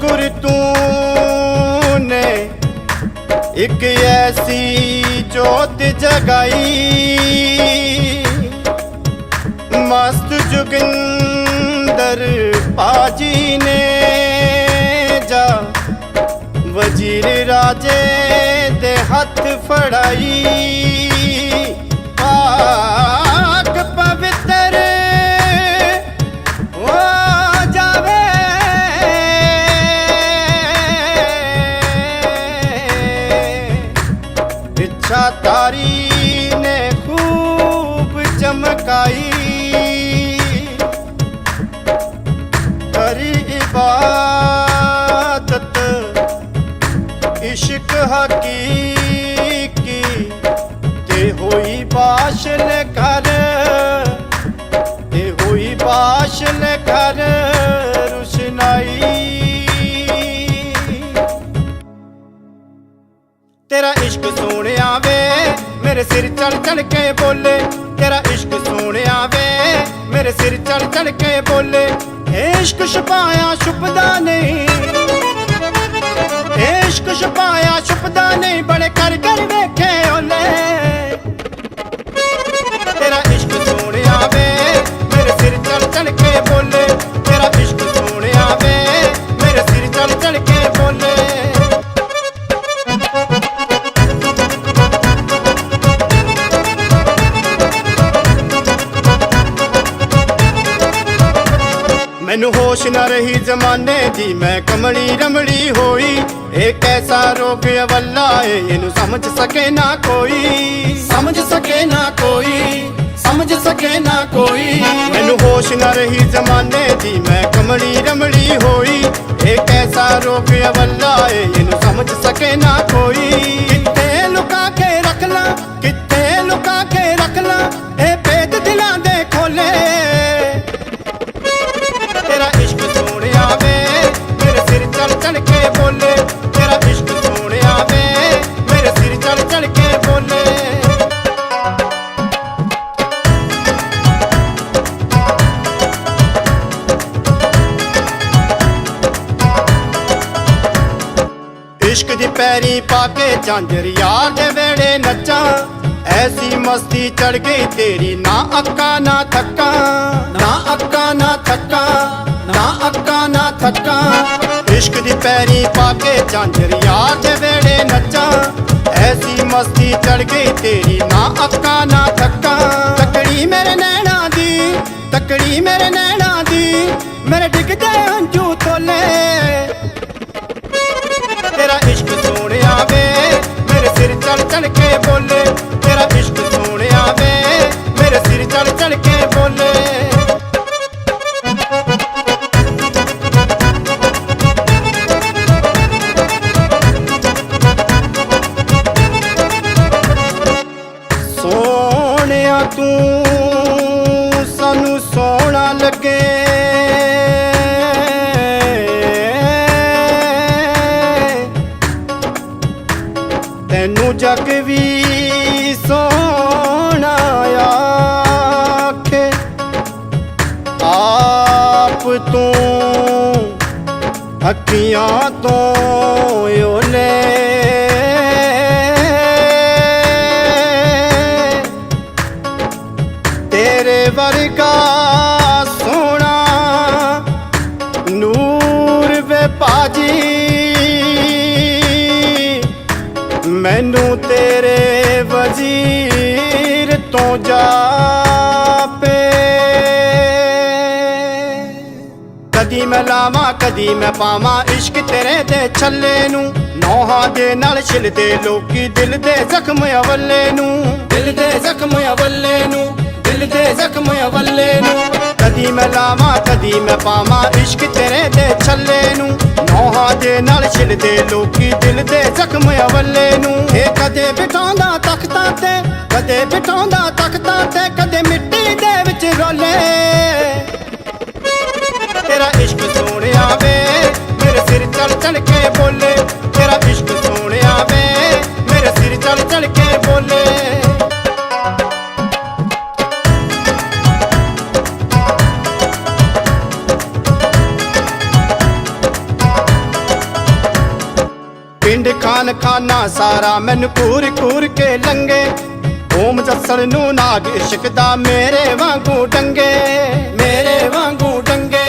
ਗੁਰ ਤੂੰ ਨੇ ਇੱਕ ਐਸੀ ਜੋਤ ਜਗਾਈ। ਮਸਤ ਜੁਗਿੰਦਰ ਪਾਜੀ ਨੇ ਜਾ ਵਜ਼ੀਰ ਰਾਜੇ ਦੇ ਹੱਥ ਫੜਾਈ। ਆ ਤੇਰਾ ਇਸ਼ਕ ਸੋਹਣਿਆ ਵੇ ਮੇਰੇ ਸਿਰ ਚੜ ਚੜ ਕੇ ਬੋਲੇ, ਤੇਰਾ ਇਸ਼ਕ ਸੋਹਣਿਆ ਵੇ ਮੇਰੇ ਸਿਰ ਚੜ ਚੜ ਕੇ ਬੋਲੇ ਇਸ਼ਕ ਛਪਾਇਆ ਛੁਪਦਾ ਨਹੀਂ। ਇਸ਼ਕ ਛਪਾਇਆ ਛੁਪਦਾ ਨਹੀਂ, ਬੜੇ ਕਰ ਕਰ ਵੇਖੇ ਓਲੇ ਤੇਰਾ ਇਸ਼ਕ ਸੋਹਣਿਆ ਵੇ ਮੇਰੇ ਸਿਰ ਚੜ ਚੜ ਕੇ ਬੋਲੇ, ਤੇਰਾ ਇਸ਼ਕ ਸੋਹਣਿਆ ਵੇ ਮੈਨੂੰ ਹੋਸ਼ ਨਾ ਰਹੀ ਜ਼ਮਾਨੇ ਦੀ, ਮੈਂ ਕਮਲੀ ਰਮੜੀ ਹੋਈ। ਇਹ ਕੈਸਾ ਰੋਗ ਅਵੱਲਾ ਏ, ਇਹਨੂੰ ਸਮਝ ਸਕੇ ਨਾ ਕੋਈ। ਸਮਝ ਸਕੇ ਨਾ ਕੋਈ, ਸਮਝ ਸਕੇ ਨਾ ਕੋਈ। ਮੈਨੂੰ ਹੋਸ਼ ਨਾ ਰਹੀ ਜ਼ਮਾਨੇ ਦੀ, ਮੈਂ ਕਮਲੀ ਰਮੜੀ ਹੋਈ। ਇਹ ਕੈਸਾ ਰੋਗ ਅਵੱਲਾ ਏ, ਇਹਨੂੰ ਸਮਝ ਸਕੇ ਨਾ ਕੋਈ। ਪੈਰੀ ਪਾ ਕੇ ਝਾਂਜਰ ਦੇ ਵੇੜੇ ਨੱਚਾਂ। ਐਸੀ ਮਸਤੀ ਚੜ ਗਈ ਤੇਰੀ ਨਾ ਅੱਕਾ ਨਾ ਥੱਕਾ। ਨਾ ਅੱਕਾ ਨਾ ਥੱਕਾ, ਨਾ ਅੱਕਾ ਨਾ ਥੱਕਾ। ਇਸ਼ਕ ਦੀ ਪੈਰੀ ਪਾ ਕੇ ਝਾਂਜਰ ਦੇ ਵੇੜੇ ਨੱਚਾਂ। ਐਸੀ ਮਸਤੀ ਚੜ ਗਈ ਤੇਰੀ ਨਾ ਅੱਕਾ ਨਾ ਥੱਕਾ। ਤਕੜੀ ਮੇਰੇ ਨੈਣਾ ਦੀ, ਤਕੜੀ ਮੇਰੇ ਨੈਣਾ ਦੀ, ਮੇਰੇ ਡਿੱਗਦੇ ਹੰਝੂ ਤੋਲੇ। ਤੈਨੂੰ ਜਗ ਵੀ ਸੋਹਣਾ ਆਖੇ। ਆਪ ਤੂੰ ਅੱਖੀਆਂ ਤੋਂ ਉਹਨੇ ਤੇਰੇ ਵਰਗਾ ਤੋਂ ਕਦੀ ਮੈਂ ਲਾਵਾਂ, ਕਦੀ ਮੈਂ ਪਾਵਾਂ ਇਸ਼ਕ ਤੇਰੇ ਦੇ ਛੱਲੇ ਨੂੰ। ਨੌਹਾਂ ਦੇ ਨਾਲ ਛਿਲਦੇ ਲੋਕੀ ਦਿਲ ਦੇ ਜ਼ਖਮ ਅਵੱਲੇ ਨੂੰ। ਦਿਲ ਦੇ ਜ਼ਖਮ ਅਵੱਲੇ ਨੂੰ, ਦਿਲ ਦੇ ਜ਼ਖਮ ਅਵੱਲੇ ਨੂੰ। ਕਦੀ ਮੈਂ ਲਾਵਾਂ, ਕਦੀ ਮੈਂ ਪਾਵਾਂ ਇਸ਼ਕ ਤੇਰੇ ਦੇ ਛੱਲੇ ਨੂੰ। ਨੋਹਾਂ ਦੇ ਨਾਲ ਛਿਲਦੇ ਲੋਕੀ ਦਿਲ ਦੇ ਜ਼ਖਮ ਅਵੱਲੇ ਨੂੰ। ਇਹ ਕਦੇ ਬਿਠਾਉਂਦਾ ਤਖਤਾਂ ਤੇ ਕਦੇ ਬਿਠਾਉਂਦਾ ਤਖਤਾਂ ਤੇ ਕਦੇ ਖਾਨਾ ਸਾਰਾ ਮੈਨੂੰ ਕੂਰ ਕੂਰ ਕੇ ਲੰਗੇ ਓਮ ਜੱਸਲ ਨੂੰ ਨਾਗ ਇਸ਼ਕ ਦਾ ਮੇਰੇ ਵਾਂਗੂ ਡੰਗੇ। ਮੇਰੇ ਵਾਂਗੂ ਡੰਗੇ,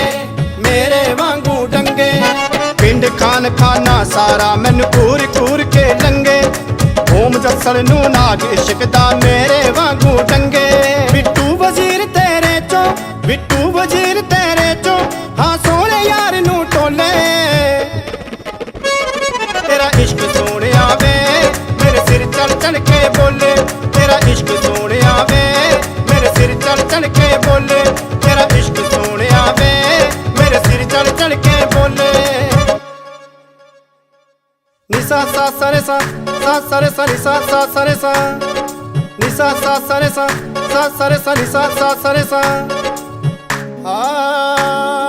ਮੇਰੇ ਵਾਂਗੂ ਡੰਗੇ। ਪਿੰਡ ਖਾਨ ਖਾਨਾ ਸਾਰਾ ਮੈਨੂੰ ਕੂਰ ਕੂਰ ਕੇ ਲੰਗੇ ਓਮ ਜੱਸਲ ਨੂੰ ਨਾਗ ਇਸ਼ਕ ਦਾ ਮੇਰੇ ਵਾਂਗੂ ਚੜ ਕੇ ਬੋਲੇ, ਤੇਰਾ ਇਸ਼ਕ ਸੋਹਣਿਆ ਵੇ। ਮੇਰੇ ਸਿਰ ਚੜ ਚੜ ਕੇ ਬੋਲੇ, ਤੇਰਾ ਇਸ਼ਕ ਸੋਹਣਿਆ ਵੇ। ਮੇਰੇ ਸਿਰ ਚੜ ਚੜ ਕੇ ਬੋਲੇ। ਨਿਸਾ, ਸਾ ਸਰੇ ਸਾ ਸਾ ਸਰੇ ਸਾ, ਨਿਸਾ, ਸਾ ਸਰੇ ਸਾ। ਨਿਸਾ, ਸਾ ਸਰੇ ਸਾ ਸਾ ਸਰੇ ਸਾ, ਨਿਸਾ, ਸਾ ਸਰੇ ਸਾ। ਆ